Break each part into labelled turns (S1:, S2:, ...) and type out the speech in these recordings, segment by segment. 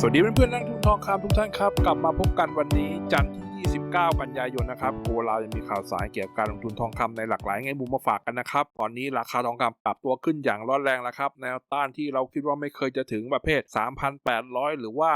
S1: สวัสดีเพื่อนๆนักทุนทองคำทุกท่านครับ กลับมาพบกันวันนี้จันทร์ที่ 29 กันยายนนะครับโบเรายังมีข่าวสารเกี่ยวกับการลงทุนทองคำในหลากหลายแง่มุมมาฝากกันนะครับ ตอนนี้ราคาทองคำปรับตัวขึ้นอย่างร้อนแรงแล้วครับแนวต้านที่เราคิดว่าไม่เคยจะถึงประเภท 3,800 หรือว่า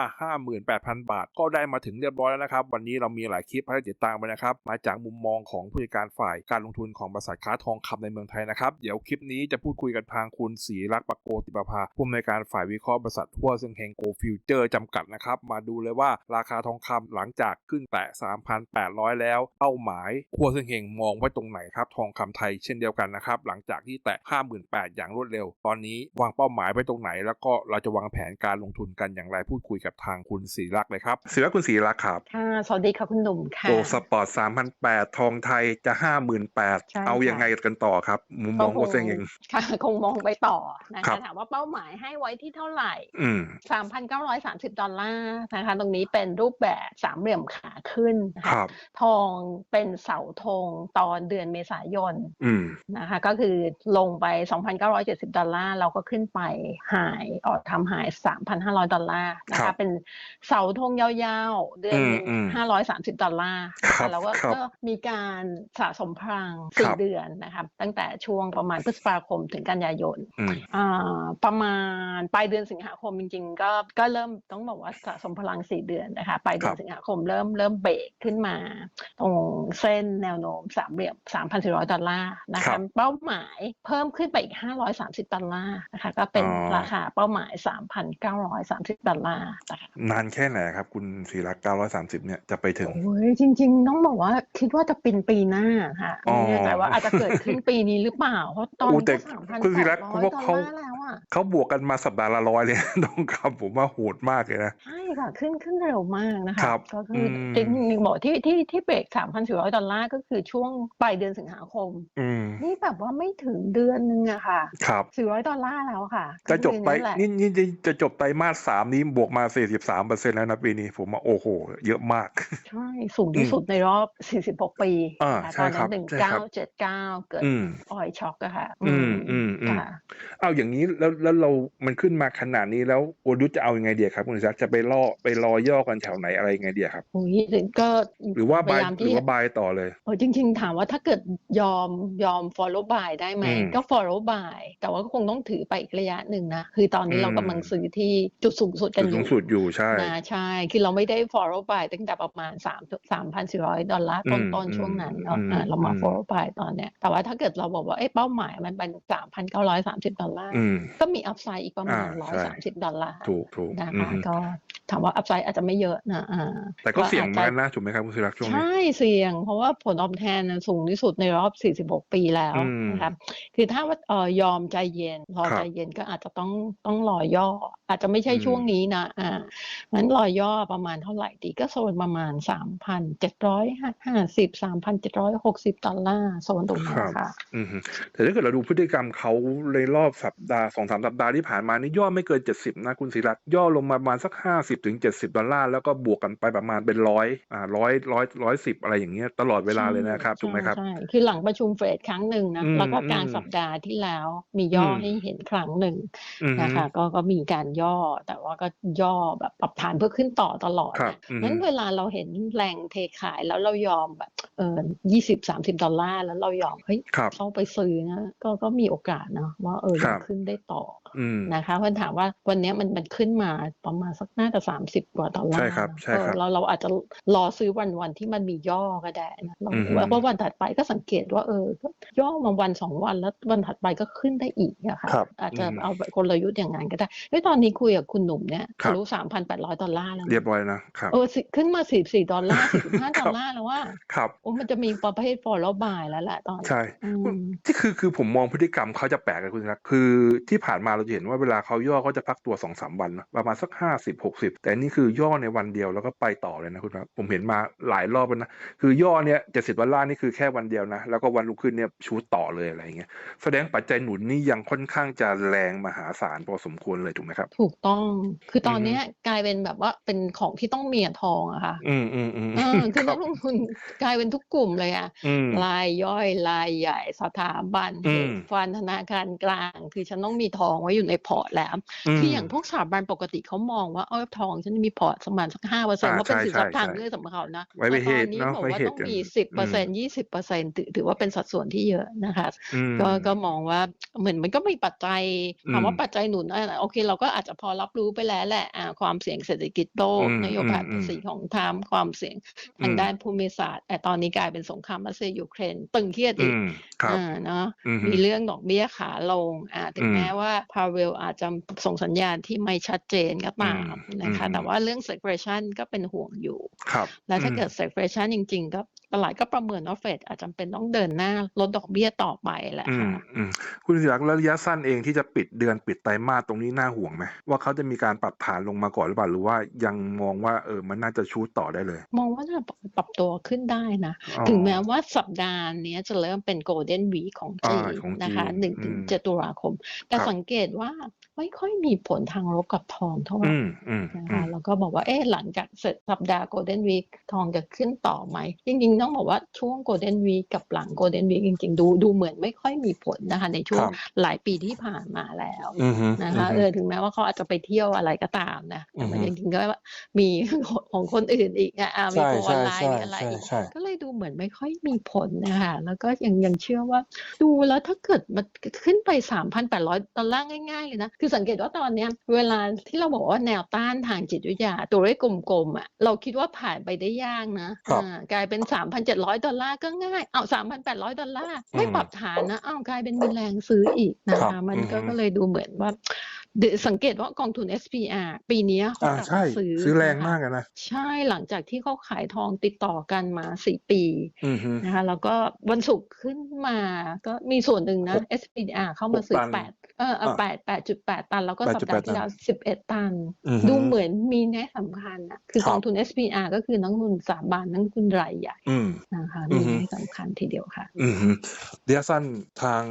S1: 58,000 บาท ก็ได้มาถึงเรียบร้อยแล้วนะครับ วันนี้เรามีหลายคลิปให้ติดตามไปนะครับ มาจากมุมมองของผู้จัดการฝ่ายการลงทุนของบริษัทค้าทองคำในเมืองไทยนะครับ เดี๋ยวคลิปนี้จะพูดคุยกับทางคุณศรีรักษ์ปะโกติประภาผู้อำนวยการฝ่ายวิเคราะห์บริษัททั่วซึ่งเฮงโกฟิวเจอร์จำกัดนะครับ มาดูเลยว่าราคาทองคำหลังจากขึ้นแตะ3,800 แล้วเป้าหมายทั่วซึ่งเฮงมองไว้ตรงไหนครับ ทองคำไทยเช่นเดียวกันนะครับ หลังจากที่แตะ 58,000 อย่างรวดเร็ว ตอนนี้วางเป้าหมายไว้ตรงไหน แล้วก็เราจะวางแผนการลงทุนกันอย่างไรพูดคุยกับทางคุณศรีรักษ์เลยครับศรีรักษ์คุณศรีรักษ์ครับ
S2: ค่ะสวัสดีค่ะคุณหนุ่มค่ะ
S1: โกสปอร์ต3,008ทองไทยจะ
S2: ใช่
S1: 58,000 เอายังไงกันต่อครับ มุมมอง
S2: ก็
S1: โคเซงเอง
S2: ค่ะคงมองไปต่อนะ
S1: ครั
S2: คะ
S1: บ
S2: ถามว่าเป้าหมายให้ไว้ที่เท่าไหร่
S1: อืม
S2: 3,930 ดอลลาร์นะคะ ตรงนี้เป็นรูปแบบสามเหลี่ยมขาขึ้นนะ
S1: ค
S2: คะ
S1: รับ
S2: ทองเป็นเสาธงตอนเดือนเมษายน
S1: อืม
S2: นะคะก็คือลงไป 2,970 ดอลลาร์ เราก็ขึ้นไปหายออกทำหาย 3,500 ดอลลาร์นะ
S1: ครั
S2: คะ
S1: บ
S2: เป็นเสาธงยาวๆ เดือนหนึ่ง
S1: อืมอืม
S2: 530 ดอลลาร์นะ
S1: ครั
S2: คะ
S1: บ
S2: แล้วก็
S1: ครับ
S2: ก็มีการสะสมพลัง
S1: ครั
S2: สี่
S1: บ
S2: เดือนนะครับตั้งแต่ช่วงประมาณพฤษภาคมถึงกันยายน
S1: อืม
S2: อ่าประมาณปลายเดือนสิงหาคมจริงๆ ก็ก็เริ่มต้องบอกว่าสะสมพลังสี่เดือนนะคะปลายเดือ
S1: ครั
S2: น
S1: บ
S2: สิงหาคมเริ่มเริ่มเบรกขึ้นมา ตรงเส้นแนวโน้มสามเหลี่ยม3,400 ดอลลาร์นะ
S1: ครั
S2: คะ
S1: บ
S2: เป้าหมายเพิ่มขึ้นไปอีก 530 ดอลลาร์นะคะก็เป็น
S1: อ๋อ
S2: ราคาเป้าหมาย 3,930 ดอลลาร์นะคะ
S1: นานแค่ไหนครับ คุณศรีรักษ์930 เนี่ยจะไปถึง
S2: โอ้ยจริง ๆ ต้องบอกว่าคิดว่าจะเป็นปีหน้าค่ะ
S1: อ๋อ
S2: ไม่แน่ใจว่าอาจจะเกิดขึ้นปีนี้หรือเปล่า เพราะตอน
S1: อู้
S2: นี้
S1: แต่
S2: ก็สามพัน
S1: คุณศิ
S2: แป
S1: รั
S2: ด
S1: ตน์
S2: ร้อย
S1: เพราะ
S2: ดอล
S1: เขา
S2: ลาร์แล้วอะ
S1: เขาบวกกันมาสัปดาห์ละร้อยเลยทองคำผมว่าโหดมากเลยนะ
S2: ใช่ค่ะ ขึ้นขึ้นเร็วมากนะคะ
S1: ครับ
S2: ก็คืออ
S1: ม
S2: จริงๆบอกที่ที่ที่เบรก3,400ดอลลาร์ก็คือช่วงปลายเดือนสิงหาคม
S1: อืม
S2: นี่แบบว่าไม่ถึงเดือนนึงอะค่ะ
S1: ครับ
S2: 400ดอลลาร์แล้วค่ะ
S1: จะจบไป
S2: ก็คือนั่นแหละ
S1: นี่นี่จะจะจบไตรมาสสามนี้บวกมา43เปอร์เซ็นต์แล้วนะปีนี้ผมว่าโอ้โห เยอะมาก
S2: ใช่ สูงที่สุดในรอบ46ปี
S1: อ่า
S2: นะคะ
S1: ใช่
S2: ตอน
S1: ครั
S2: นั้
S1: บ
S2: น
S1: ใช่ครับ
S2: 1979เกิด
S1: อืม
S2: ออยช็อกอะค่ะ
S1: อืมอืมอืม
S2: ค่ะ
S1: เอาอย่างนี้แล้วแล้วเรา มันขึ้นมาขนาดนี้แล้วโอดุจะเอายังไงเดียครับคุณศิรักษ์จะไปล่อไปรอย่อกันแถวไหนอะไรยังไงเดียครับ
S2: อุ้ยก็
S1: หรือว่า
S2: พ
S1: บาย
S2: ยายาม
S1: หรือ
S2: ที่
S1: ว่าบายต่อเลย
S2: โอ้จริง ๆ ถามว่าถ้าเกิดยอมยอม follow buy ได้ไหม
S1: อืม
S2: ก็ follow buy แต่ว่าก็คงต้องถือไปอีกระยะหนึ่งนะ คือตอนนี้
S1: อืม
S2: เรากำลังซื้อที่จุดสูงสุดกั
S1: จุ
S2: น
S1: ด
S2: อ
S1: สู
S2: ยู่
S1: งสุดอยู่ใช่
S2: นะใช่ คือเราไม่ได้ follow buy ตั้งแต่ประมาณ3 3,400 ดอลลาร์
S1: อืม
S2: ต้นๆช่วงนั้นเนอะ
S1: อืม
S2: อ่าเรามา
S1: อืม
S2: follow buy ตอนเนี้ยแต่ว่าถ้าเกิดเราบอกว่าเอ้ยเป้าหมายมันเป็น 3,930 ดอลลาร์
S1: อืม
S2: ก็มี upside อีกประมาณ
S1: อ่าใช่
S2: 130 ดอลลาร์
S1: ถูกถูก
S2: นะ
S1: อื
S2: คะ
S1: ม
S2: ก็ ถามว่า upside อาจจะไม่เยอะนะอ่า
S1: แต่ก็เสี่ยง
S2: อาจ
S1: มา
S2: จะ
S1: กนะถูกไหมครับคุณศิรักษ์ช่วงนี้
S2: ใช่เสี่ยง เพราะว่าผลตอบแทนน่ะสูงที่สุดในรอบ 46 ปีแล้ว
S1: อืม
S2: นะครับคือถ้าว่าเอ่อยอมใจเย็นรอ
S1: ครับ
S2: ใจเย็นก็อาจจะต้องต้องรอย่อ อาจจะไม่ใช่
S1: อืม
S2: ช่วงนี้นะอ่างั้นรอย่อประมาณเท่าไหร่ดีก็โซนประมาณ 3,750 3,760ดอลลาร์โซนตรงนี้
S1: ครับ
S2: ค่ะ
S1: อืมฮึแต่ถ้าเกิดเราดูพฤติกรรมเขาในรอบสัปดาห์สองสามสัปดาห์ที่ผ่านมานี่ย่อไม่เกินเจ็ดสิบนะคุณศิรัตน์ย่อลงมาประมาณสักห้าสิบถึงเจ็ดสิบดอลลาร์แล้วก็บวกกันไปประมาณเป็นร้อยอ่าร้อยร้อยร้อยสิบอะไรอย่างเงี้ยตลอดเวลาเลยนะครับถูกไหมครับ
S2: ใช่ใช่คือหลังประชุมเฟดครั้งหนึ่งนะ
S1: อืม
S2: แล้วก็กลาง
S1: อืม
S2: สัปดาห์ที่แล้วมีย่ออ
S1: ม
S2: ให้เห็นครั้งหนึ่ง
S1: อืมฮึ
S2: นะคะก็ก็มีการย่อแต่ว่าก็ย่อแบบปรับฐานเพื่อขึ้นต่อตลอด
S1: ครับ
S2: นะ
S1: อืม
S2: งั้นเวลาเราเห็นแรงเทขายแล้วเรายอมแบบ เออยี่สิบสามสิบดอลลาร์แล้วเรายอมเฮ้ย
S1: ครับ
S2: เข้าไปซื้อนะก็ก็มีโอกาสนะว่าเออ
S1: ครั
S2: ยัง
S1: บ
S2: ขึ้นได้ต่อ
S1: อืม
S2: นะคะเพราะถามว่าวันเนี้ยมันมันขึ้นมาประมาณสักน่าจะสามสิบกว่าดอลลาร์
S1: ใช่ครับใช่ครับ
S2: เออเราเราอาจจะรอซื้อวันวันที่มันมีย่อก็ได้นะเรา
S1: อืม
S2: ว่าวันถัดไปก็สังเกตว่าเออก็ย่อมาวันสองวันแล้ววันถัดไปก็ขึ้นได้อีกอะค่ะ
S1: ครับ
S2: อาจจะ
S1: อืม
S2: เอาแบบกลยุทธ์อย่างนั้นก็ได้เฮ้ยตอนนี้คุยกับคุณหนุ่มเนี่ย
S1: ครับ
S2: ทะลุสามพันแปดร้อยดอลลาร์แล้วนะ
S1: เรียบร้อยนะครับ
S2: เออสิขึ้นมาสี่สี่ดอลลาร์สี่สิบห้า
S1: ค
S2: ด
S1: รั
S2: อบลลาร์แล้วว่า
S1: ครับ
S2: โอ้มันจะมีประเภท follow buy แล้วแหละตอนนี้
S1: ใช่
S2: อืม
S1: ที่คือคือผมมองพฤติกรรมเขาจะแปลกกันคุณศิรัตน์คือที่ผ่านมาเราจะเห็นว่าเวลาเขาย่อเขาจะพักตัวสองสามวันนะประมาณสักห้าสิบหกสิบแต่นี่คือย่อในวันเดียวแล้วก็ไปต่อเลยนะคุณครับผมเห็นมาหลายรอบแล้วนะคือย่อเนี่ยเจ็ดสิบดอลลาร์นี่คือแค่วันเดียวนะ แล้วก็วันรุ่งขึ้นเนี่ยชูตต่อเลยอะไรอย่างเงี้ยแสดงปัจจัยหนุนนี่ยังค่อนข้างจะแรงมหาศาลพอสมควรเลยถูกไหมครับ
S2: ถูกต้องคือตอน
S1: อือฮึ
S2: เนี้ยกลายเป็นแบบว่าเป็นของที่ต้องมีอะทองอะค่ะ
S1: อืมอืมอืม
S2: เออคือ
S1: ค
S2: นั
S1: รั
S2: ก
S1: บ
S2: ลงทุนกลายเป็นทุกกลุ่มเลยอะ
S1: อืม
S2: รายย่อยรายใหญ่สถาบัน
S1: อื
S2: เฮ
S1: ม
S2: ดฟันธนาคารกลาง คือฉันต้องมีทองไว้อยู่ในพอร์ตแล้ว
S1: ม
S2: คืออย่างพวกสถาบันปกติเขามองว่าเออทองฉันมีพอร์ตประมาณสักห้าเปอร์เซ็นต์
S1: อ่า
S2: เพราะเป็น
S1: ใช่
S2: สินทรัพย์
S1: ใช่
S2: ทาง
S1: ใช่
S2: เลือกสำหรับเขานะ
S1: ไว้ไป
S2: แต่ตอน
S1: hedge
S2: นี้
S1: เนอะ
S2: บอก
S1: ไว้
S2: ว่า
S1: hedge
S2: ต้อง
S1: กัน
S2: มีสิบ
S1: อื
S2: เปอร์เซ็น
S1: ม
S2: ต์ยี่สิบเปอร์เซ็นต์ถือว่าเป็นสัดส่วนที่เยอะนะคะ
S1: อืม
S2: ก็ก็มองว่าเหมือนมันก็มีปัจจัย
S1: อื
S2: ถาม
S1: ม
S2: ว่าปัจจัยหนุนอะไรโอเค เราก็อาจจะพอรับรู้ไปแล้วแหละอ่าความเสี่ยงเศรษฐกิจโลก
S1: อืม
S2: นโย
S1: อืม
S2: บาย
S1: อื
S2: ภามษีของทรัมป์ความเสี่ยง
S1: อื
S2: ทาง
S1: ม
S2: ด้านภูมิศาสตร์แต่ตอนนี้กลายเป็นสงครามรัสเซียยูเครนตึงเครียด
S1: อื
S2: อีก
S1: มครับ
S2: อ่าเนาะ
S1: อืม
S2: มีเรื่องดอกเบี้ยขาลงอ่าถึ
S1: อื
S2: ง
S1: ม
S2: แม้ว่าพาเวลอาจจะส่งสัญญาณที่ไม่ชัดเจนก็
S1: อื
S2: ตามม
S1: อื
S2: นะคะ
S1: ม
S2: แต่ว่าเรื่อง segregation ก็เป็นห่วงอยู่
S1: ครับ
S2: แล้ว
S1: อื
S2: ถ้ามเกิด segregation จริง ๆ ก็ ตลาดก็ประเมินว่าเฟดอาจจะเป็นต้องเดินหน้าลดดอกเบี้ยต่อไปแหละ
S1: อืม
S2: ค่ะ
S1: อืมคุณศิรักษ์แล้วระยะสั้นเองที่จะปิดเดือนปิดไตรมาสตรงนี้น่าห่วงไหมว่าเขาจะมีการปรับฐานลงมาก่อนหรือเปล่าหรือว่ายังมองว่าเออมันน่าจะชูดต่อได้เลย
S2: มองว่าน่าปรับตัวขึ้นได้นะ
S1: อ๋อ
S2: ถึงแม้ว่าสัปดาห์เนี้ยจะเริ่มเป็น Golden Week ของ
S1: อ่า
S2: จีน
S1: ของ
S2: นะคะ
S1: จีน
S2: หนึ่งถึง
S1: อืม
S2: เจ็ดตุลาคม แต่
S1: ครับ
S2: สังเกตว่า ไม่ค่อยมีผลทางลบกับทองเท่าไหร่
S1: อืมอืม
S2: นะ
S1: อื
S2: คะ
S1: ม
S2: แล้วก็บอกว่าเอ๊ะหลังจากเสร็จสัปดาห์ Golden Week ทองจะขึ้นต่อไหม จริง ๆ ต้องบอกว่าช่วง Golden Week กับหลัง Golden Week จริง ๆ ดูดูเหมือนไม่ค่อยมีผลนะคะ ในช่ว
S1: ค
S2: ง
S1: รับ
S2: หลายปีที่ผ่านมาแล้ว
S1: อืมฮึ
S2: นะ
S1: อื
S2: คะ
S1: ม
S2: เอ
S1: ฮึ
S2: อถึงแม้ว่าเขาอาจจะไปเที่ยวอะไรก็ตามนะแต่มัน
S1: อือฮึ
S2: จริงๆก็มีของคนอื่นอีกอะอะมี
S3: ใช่
S2: โปรออนไลน์
S3: ใช่
S2: มีอะไร
S3: ใช่
S2: อีก
S3: ใช่
S2: ก็เลยดูเหมือนไม่ค่อยมีผลนะคะแล้วก็ยังยังเชื่อว่า ดูแล้วถ้าเกิดมันขึ้นไป 3,800 ดอลลาร์ง่ายๆเลยนะคือสังเกตว่าตอนเนี้ยเวลาที่เราบอกว่าแนวต้านทางจิตวิทยาตัวเลขกลมๆอะเราคิดว่าผ่านไปได้ยากนะครับอ่ากลายเป็น 3,700 ดอลลาร์ก็ง่ายเอา3,800 ดอลลาร์ไม่
S1: อืม
S2: ปรับฐานนะอ้าวกลายเป็นมีแรงซื้ออีกนะ
S3: ครั
S2: คะ
S3: บ
S2: มันก็
S1: อือฮึ
S2: ก็เลยดูเหมือนว่าเดี๋ยวสังเกตว่ากองทุน SPR ปีเนี้ยเขา
S1: อ่าก
S2: ลับ
S1: ใช่
S2: มาซื้อ
S1: ซื้อแรง
S2: นะคะ
S1: มากอะนะ
S2: ใช่หลังจากที่เขาขายทองติดต่อกันมาสี่ปี
S1: อืมฮึ
S2: นะคะแล้วก็วันศุกร์ขึ้นมาก็มีส่วนหนึ่งนะ
S1: หก
S2: SPDR เข้ามา
S1: หก
S2: ซื้อ
S1: ตัน
S2: แปด เออเอา
S1: อ่า
S2: แปดแปดจุดแปดตัน แล้วก็สัปดาห์
S1: 8.8
S2: ที่แล้วสิบเอ็ดตัน
S1: อืม
S2: ดู
S1: ฮึ
S2: เหมือนมีแน่สำคัญนะคือ
S3: ครั
S2: ก
S3: บ
S2: องทุน SPR ก็คือนักลงทุนสถาบันนักลงทุนรายใหญ่
S1: อืม
S2: นะคะ
S1: อื
S2: มี
S1: อฮึ
S2: แน่สำคัญทีเดียวค่ะ
S1: อืมฮึระยะสั้นทาง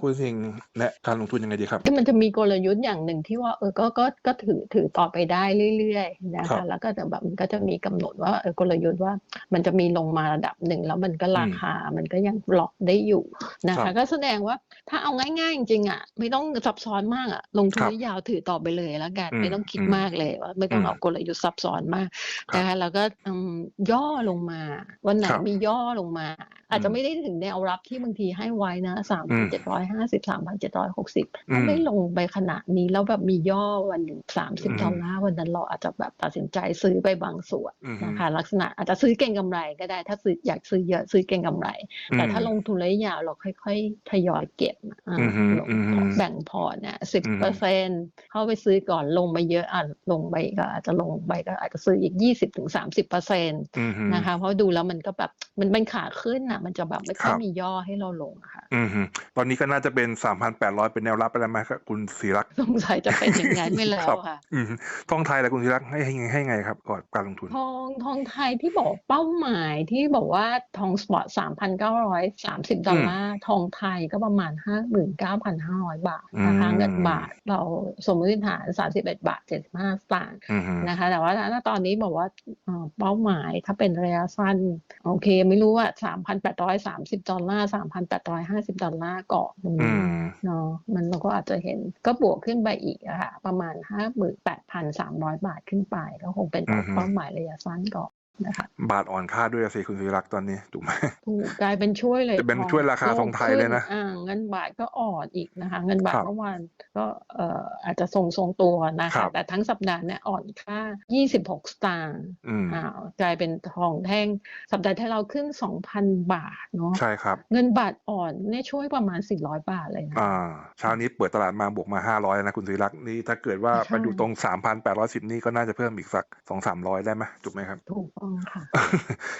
S1: คุณสิงแนะการลงทุนยังไงดีครับ
S2: คือมันจะมีกลยุทธ์อย่างหนึ่งที่ว่าเออก็ก็ก็ถือถือต่อไปได้เรื่อยๆนะ
S1: ครั
S2: คะ
S1: บ
S2: แล้วก็จะแบบมันก็จะมีกำหนดว่าเออกลยุทธ์ว่ามันจะมีลงมาระดับหนึ่งแล้วมันก็รา
S1: อืม
S2: คามันก็ยังล็อกได้อยู่นะ
S1: ครั
S2: คะ
S1: บ
S2: ก็แสดงว่าถ้าเอาง่ายๆจริงๆอะไม่ต้องซับซ้อนมากอะลงทุน
S1: ครับ
S2: ระยะยาวถือต่อไปเลยแล้วกัน
S1: อืม
S2: ไม่ต้องคิด
S1: อืม
S2: มากเลยว่าไม่ต้อง
S1: อืม
S2: เอากลยุทธ์ซับซ้อนมาก
S1: ครับ
S2: นะคะแล้วก็อืมย่อลงมา วันไหน
S1: ครับ
S2: มีย่อลงมา อาจ
S1: อื
S2: จะ
S1: ม
S2: ไม่ได้ถึงแนวรับที่บางทีให้ไว้นะสามพันเจ็ดร้อยห้าสิบสามพันเจ็ดร้อยหกสิบ
S1: อื
S2: ถ้ามไม่ลงไปขนาดนี้แล้วแบบมีย่อวันหนึ่งสามสิบ
S1: อืม
S2: ดอลลาร์วันนั้นเราอาจจะแบบตัดสินใจซื้อไปบางส่วน
S1: อืม
S2: นะคะลักษณะอาจจะซื้อเก่งกำไรก็ได้ ถ้าซื้ออยากซื้อเยอะซื้อเก่งกำไร
S1: อืม
S2: แต่ถ้าลงทุนระยะยาวเราค่อยๆทยอยเก็บอ่า
S1: อืมฮึ
S2: ลง
S1: อืมฮึ
S2: แบ่งพอร์ตเนี่ยสิบ
S1: อืม
S2: เปอร์เซ็นเข้าไปซื้อก่อนลงไปเยอะอะลงไปก็อาจจะลงไปก็อาจจะซื้ออีกยี่สิบถึงสามสิบเปอร์เซ็นต์
S1: อืมฮึ
S2: นะคะเพราะดูแล้วมันก็แบบมันเป็นขาขึ้นอะ มันจะแบบไม่ค่อย
S1: ครับ
S2: มีย่อให้เราลงอะค่ะ
S1: อืมฮึตอนนี้ก็น่าจะเป็นสามพันแปดร้อยเป็นแนวรับไปแล้วไหมครับคุณศิรักษ์
S2: สงสัยจะเป็นอย่างนั้นไม่แล้
S1: ครั
S2: ว
S1: บ
S2: ค่ะ
S1: อืมฮึทองไทยและคุณศิรักษ์ให้ให้ไงให้ไงครับก่อนการลงทุน
S2: ทองทองไทยที่บอกเป้าหมายที่บอกว่าทองสปอร์ตสามพันเก้าร้อยสามสิบดอลลาร์ทองไทยก็ประมาณห้าหมื่นเก้าพันห้าร้อยบาทนะคะ
S1: อืม
S2: เงินบาทเราสมมติฐานสามสิบเอ็ดบาทเจ็ดสิบห้าสตางค์
S1: อืมฮึ
S2: นะคะ แต่ว่าณตอนนี้บอกว่าเอ่อเป้าหมายถ้าเป็นระยะสั้นโอเค ไม่รู้ว่าสามพันแปดร้อยสามสิบดอลลาร์สามพันแปดร้อยห้าสิบดอลลาร์เกาะตรง
S1: อื
S2: นี้
S1: ม
S2: เนาะมันเราก็อาจจะเห็นก็บวกขึ้นไปอีกอะค่ะประมาณห้าหมื่นแปดพันสามร้อยบาทขึ้นไป ก็คงเป็น
S1: อือฮึ
S2: เป้าหมายระยะสั้นก่อน นะคะ
S1: บาทอ่อนค่าด้วยอะสิคุณศิรักษ์ตอนนี้ถูกไหม
S2: ถูกกลายเป็นช่วยเลย
S1: จะเป็น
S2: ทอง
S1: ช่วยราคาทองไทยเลยนะ
S2: ขึ้อ่าเงินบาทก็อ่อนอีกนะคะ เงินบาท
S1: ครับ
S2: เมื่อวานก็เอ่ออาจจะทรงทรงๆตัวนะ
S1: ครั
S2: คะ
S1: บ
S2: แต่ทั้งสัปดาห์เนี่ยอ่อนค่า 26 สตางค์
S1: อืม
S2: อ้าวกลายเป็นทองแท่ง สัปดาห์ที่เราขึ้น 2,000 บาทเนาะ
S1: ใช่ครับ
S2: เงินบาทอ่อนเนี่ยช่วยประมาณ 400 บาทเลยนะ
S1: อ่าเช้านี้เปิดตลาดมาบวกมาห้าร้อยนะคุณศิรักษ์นี่ถ้าเกิดว่า
S2: ใช่
S1: ไปดูตรงสามพันแปดร้อยสิบนี่ก็น่าจะเพิ่มอีกสักสองสามร้อยได้ไหมถูกไหมครับ
S2: ถูกต้องค่ะ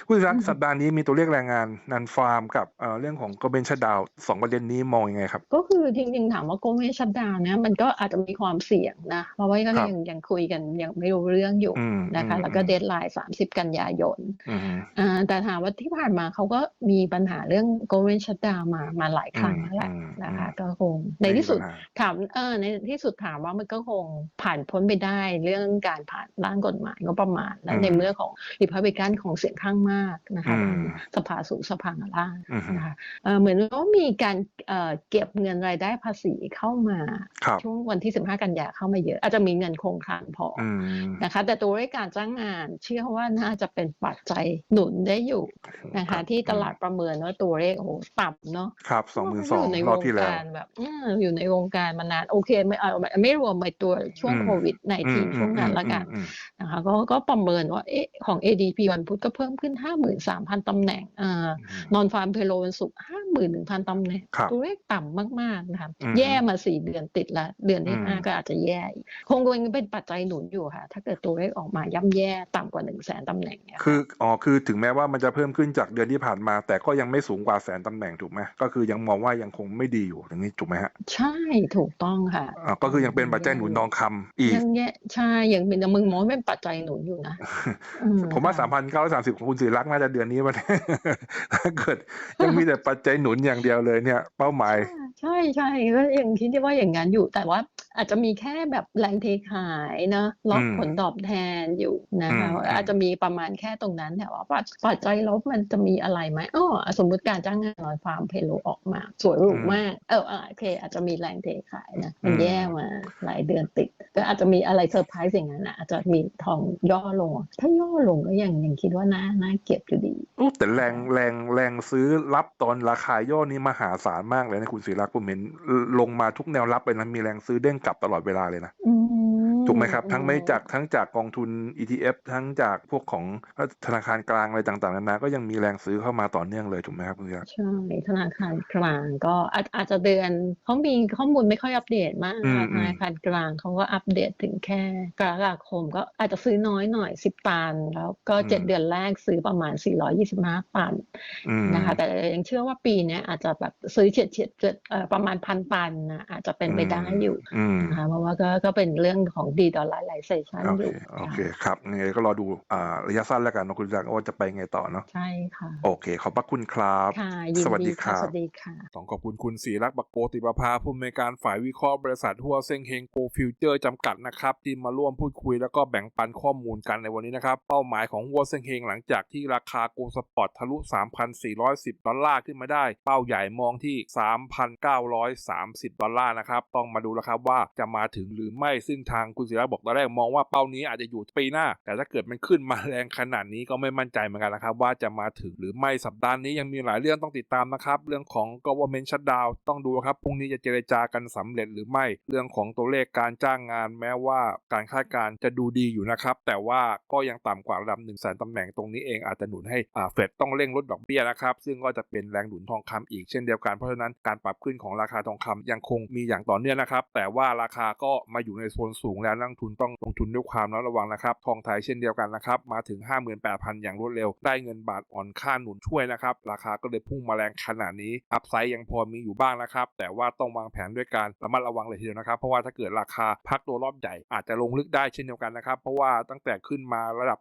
S1: คุณศิรัก
S2: อื
S1: ษ์
S2: ม
S1: สัปดาห์นี้มีตัวเลขแรงงานนันฟาร์มกับเอ่อเรื่องของกเบนชดาวสองประเด็นนี้มองยังไงครับ
S2: ก็คือจริงๆถามว่าโกเมชัดดาวเนี่ยมันก็อาจจะมีความเสี่ยงนะ เพราะว่าก็
S1: ครับ
S2: ยังยังคุยกันยังไม่รู้เรื่องอยู่
S1: อืม
S2: นะคะ
S1: อืม
S2: แล้วก็เดทไลน์30กันยายน
S1: อืมฮึ
S2: อ่าแต่ถามว่าที่ผ่านมาเขาก็มีปัญหาเรื่องโกเมชัดดาวมามาหลายครั้งแล้วแหละ
S1: อืม
S2: นะคะ
S1: อืม
S2: ก็คงในที่สุด
S1: ไม่มีปัญหา
S2: ถามเออในที่สุดถามว่ามันก็คงผ่านพ้นไปได้เรื่องการผ่านร่างกฎหมายงบประมาณและ
S1: อืม
S2: ในเมื่อของริพัพับลิกันของเสียงข้างมากนะคะ
S1: อืม
S2: สภาสูงสภาล่าง
S1: อือฮึ
S2: นะคะเอ่อเหมือนว่ามีการเอ่อเก็บเงินรายได้ภาษีเข้ามา
S1: ครับ
S2: ช่วงวันที่ 15 กันยาเข้ามาเยอะ อาจจะมีเงินคงคลังพออ
S1: อืม
S2: นะคะแต่ตัวเลขการจ้างงานเชื่อว่าน่าจะเป็นปัจจัยหนุนได้อยู่นะ
S1: ครั
S2: คะ
S1: บ
S2: ที่ตลาดประเมินว่าตัวเลขโอ้โหต่ำเนาะ
S1: ครับสองหมื่น
S2: เพ
S1: สอ
S2: ราะ
S1: ง
S2: ว่า
S1: รอบที่
S2: อยู่ใน
S1: แล้ว
S2: วงการแบบอืมอยู่ในวงการมานานโอเคไม่เอาไม่ไม่รวมไปตัวช่วง
S1: อืม
S2: โควิดใน
S1: อื
S2: ที
S1: ม
S2: ช่วงนั้นละกัน
S1: อืม
S2: นะคะก็ก็ประเมินว่าเอ๊ะของ ADP วันพุธก็เพิ่มขึ้น 53,000 ตำแหน่งอ่า
S1: อืม
S2: นอนฟาร์มเพโลวันศุกร์51,000 ตำแหน่ง
S1: ครับ
S2: ตัวเลขต่ำมากๆนะคะ
S1: อืม
S2: แย่มา 4 เดือนติดละเดือนที่
S1: อืม
S2: 5ก็อาจจะแย่อีกคงยังเป็นปัจจัยหนุนอยู่ค่ะ ถ้าเกิดตัวเลขออกมาย่ำแย่ต่ำกว่า 1 0 0 0 0แสนตำแหน่งเนี่ย
S1: คืออ๋อคือถึงแม้ว่ามันจะเพิ่มขึ้นจากเดือนที่ผ่านมา แต่ก็ยังไม่สูงกว่าแสนตำแหน่งถูกไหมก็คือยังมองว่ายังคงไม่ดีอยู่อย่างนี้ถูกไหมฮะ
S2: ใช่ถูกต้องค่ะ
S1: อ่าก็คือยังเป็นปัจจัยหนุนทองคำอีก
S2: ยังแย่ใช่ยังเป็นมึงมองว่าเป็นปัจจัยหนุนอยู่นะอื
S1: ผมว่า
S2: ค่ะ
S1: สามพันเก้าร้อยสามสิบของคุณศิริรักษ์น่าจะเดือนนี้มันถ้าเกิดยังมีแต่ปัจจัยหนุนอย่างเดียวเลยเนี่ย เป้าหมาย
S2: ใช่ใช่ก็ยังคิดว่าอย่างนั้นอยู่แต่ว่าอาจจะมีแค่แบบแรงเทขายนะล็อก
S1: อืม
S2: ผลตอบแทนอยู่นะคะ
S1: อืม
S2: อาจจะมีประมาณแค่ตรงนั้นแต่ว่าปัจปัจจัยลบมันจะมีอะไรไหมอ๋อสมมุติการจ้างงานนอนฟาร์มเพโลออกมา สวยหรูมาก เอออะโอเค อาจจะมีแรงเทขายนะมันแย่มาหลายเดือนติดก็อาจจะมีอะไรเซอร์ไพรส์อย่างนั้นนะอาจจะมีทองย่อลง ถ้าย่อลงก็ยังยังคิดว่าน่าน่าเก็บอยู่ดี
S1: อู้แต่แรงแรงแรงซื้อรับตอนราคาย่อนี้มหาศาลมากเลยนะคุณศิริรักษ์ผมเห็นลงมาทุกแนวรับเลยนะมีแรงซื้อเด้งกลับตลอดเวลาเลยนะ
S2: อื
S1: ถูกไหมครับ ทั้งไม่
S2: อื
S1: จากทั้งจากกองทุน ETF ทั้งจากพวกของธนาคารกลางอะไรต่างๆนานาก็ยังมีแรงซื้อเข้ามาต่อเนื่องเลยถูกไหมครับคุณศิริรักษ์
S2: ใช่ธนาคารกลางก็อาจอาจจะเดือนเขามีข้อมูลไม่ค่อยอัปเดตมาก
S1: อืม
S2: ค่ะ
S1: อื
S2: ธ
S1: ม
S2: นาคารกลางเขาก็อัปเดตถึงแค่กรกฎาคมก็อาจจะซื้อน้อยหน่อย10ตัน แล้วก็เจ็ดเดือนแรกซื้อประมาณ425ตัน
S1: อืม
S2: นะคะแต่ยังเชื่อว่าปีเนี้ยอาจจะแบบซื้อเฉียดเฉียดเกิดเอ่อประมาณพันตันนะอาจจะเป็นไปได้อยู่
S1: อืม
S2: นะคะเพราะว่าก็ก็เป็นเรื่องของดีดอลลาร์ไลเซชัน
S1: โอ
S2: อ
S1: เค
S2: ยู่
S1: โอเค
S2: ค่ะ
S1: ครับยังไงก็รอดูอ่าระยะสั้นแล้วกันเนอะคุณศิริรักษ์ว่าจะไปไงต่อเนาะ
S2: ใช่ค่ะ
S1: โอเค ขอบพระคุณครับ
S2: ค่ะยิน
S1: สวัสดี
S2: ดี
S1: ครั
S2: ค่ะ
S1: บ
S2: สวัสดีค่ะ
S1: ต้องขอบคุณคุณศรีรักษ์บักโกติประภาผู้อำนวยการฝ่ายวิเคราะห์บริษัทหัวเซ็งเฮงโกฟิวเจอร์จำกัดนะครับที่มาร่วมพูดคุยแล้วก็แบ่งปันข้อมูลกันในวันนี้นะครับเป้าหมายของหัวเซ็งเฮงหลังจากที่ราคาโกลสปอร์ตทะลุ 3,410 ดอลลาร์ขึ้นมาได้ เป้าใหญ่มองที่ 3,930 ดอลลาร์นะครับต้องมาดูแล้วครับว่าจะมาถึงหรือไม่ซึ่งทางคุณศิระบอกตอนแรกมองว่าเป้านี้อาจจะอยู่ปีหน้า แต่ถ้าเกิดมันขึ้นมาแรงขนาดนี้ก็ไม่มั่นใจเหมือนกันนะครับ ว่าจะมาถึงหรือไม่สัปดาห์นี้ยังมีหลายเรื่องต้องติดตามนะครับ เรื่องของ government shutdown ต้องดูครับพรุ่งนี้จะเจรจากันสำเร็จหรือไม่เรื่องของตัวเลขการจ้างงาน แม้ว่าการคาดการณ์จะดูดีอยู่นะครับ แต่ว่าก็ยังต่ำกว่าระดับ1นึ่งแสนตำแหน่งตรงนี้เองอาจจะหนุนให้อ่าเฟดต้องเร่งลดดอกเบี้ยนะครับ ซึ่งก็จะเป็นแรงหนุนทองคำอีกเช่นเดียวกันเพราะฉะนั้นการปรับขึ้นของราคาทองคำยังคงมีอย่างต่อเนื่องนะครับ แต่ว่าราคาก็มาอยู่ในโซนสูงแล้วนักลงทุนต้องลงทุนด้วยความระมัดระวังนะครับ ทองไทยเช่นเดียวกันนะครับ มาถึง 58,000 อย่างรวดเร็ว ได้เงินบาทอ่อนค่าหนุนช่วยนะครับ ราคาก็เลยพุ่งมาแรงขนาดนี้ อัพไซด์ยังพอมีอยู่บ้างนะครับ แต่ว่าต้องวางแผนด้วยการระมัดระวังเลยทีเดียวนะครับ เพราะว่าถ้าเกิดราคาพักตัวรอบใหญ่อาจจะลงลึกได้เช่นเดียวกันนะครับ เพราะว่าตั้งแต่ขึ้นมาระดับ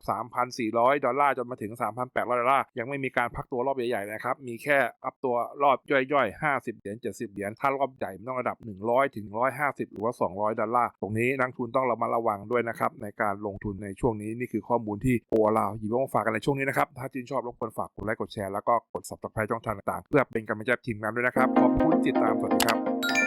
S1: 3,400 ดอลลาร์จนมาถึง 3,800 ดอลลาร์ยังไม่มีการพักตัวรอบใหญ่ๆนะครับ มีแค่อัพตัวรอบย่อยๆ 50 เหรียญ 70 เหรียญ ถ้ารอบใหญ่ต้องระดับ 100 ถึง 150 หรือว่า 200 ดอลลาร์ ตรงนี้นักทุนต้องระมัดระวังด้วยนะครับในการลงทุนในช่วงนี้นี่คือข้อมูลที่โปรเราหยิบมาฝากกันในช่วงนี้นะครับถ้าจินชอบรบกวนฝากกดไลค์กดแชร์แล้วก็กด subscribe ช่องทางต่างๆ เพื่อเป็นกำลังใจทีมงานด้วยนะครับขอบคุณติดตามสวัสดีครับ